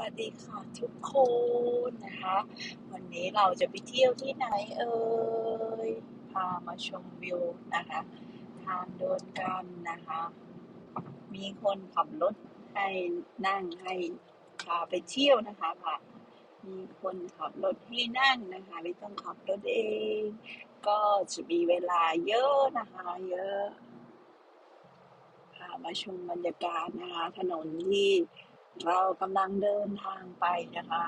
วัสดีค่ะทุกคนนะคะ วันนี้เราจะไปเที่ยวที่ไหนเอ่ยพามาชมวิวนะคะ ทางเดินกันนะคะ มีคนขับรถให้นั่งให้พาไปเที่ยวนะคะค่ะมีคนขับรถให้นั่งนะคะ ไม่ต้องขับรถเอง ก็จะมีเวลาเยอะนะคะ เยอะพามาชมบรรยากาศนะคะ ถนนที่ เรากำลังเดินทางไปนะคะ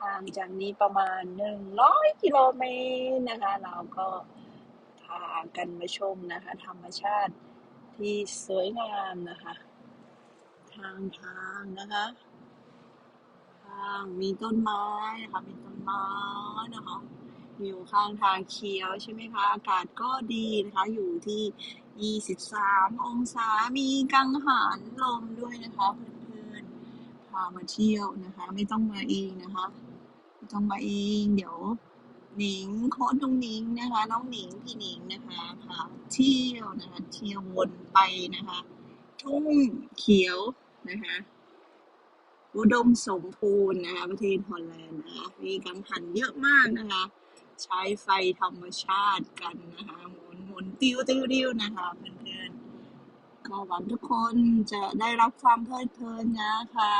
ห่างจากนี้ประมาณหนึ่งร้อยกิโลเมตรนะคะ เราก็พากันมาชมนะคะ ธรรมชาติที่สวยงามนะคะ ทางทางนะคะทางมีต้นไม้นะคะมีต้นไม้นะคะอยู่ข้างทางเขียวใช่ไหมคะ อากาศก็ดีนะคะ อยู่ที่ 23 องศา มีกังหันลมด้วยนะคะเพื่อนามาเที่ยวนะคะ ไม่ต้องมาเองนะคะไม่ต้องมาเองเดี๋ยวหนิงโค้ดน้องหนิงนะคะ น้องหนิงพี่หนิงนะคะพาเที่ยวนะคะเที่ยววนไปนะคะ ทุ่งเขียวนะคะอุดมสมบูรณ์นะคะประเทศฮอลแลนด์นะคะมีกังหันเยอะมากนะคะ ใช้ไฟธรรมชาติกันนะคะหมุนหมุนติ้วติ้วติ้วนะคะเพื่อน ก็หวังทุกคนจะได้รับความเพลิดเพลินนะคะ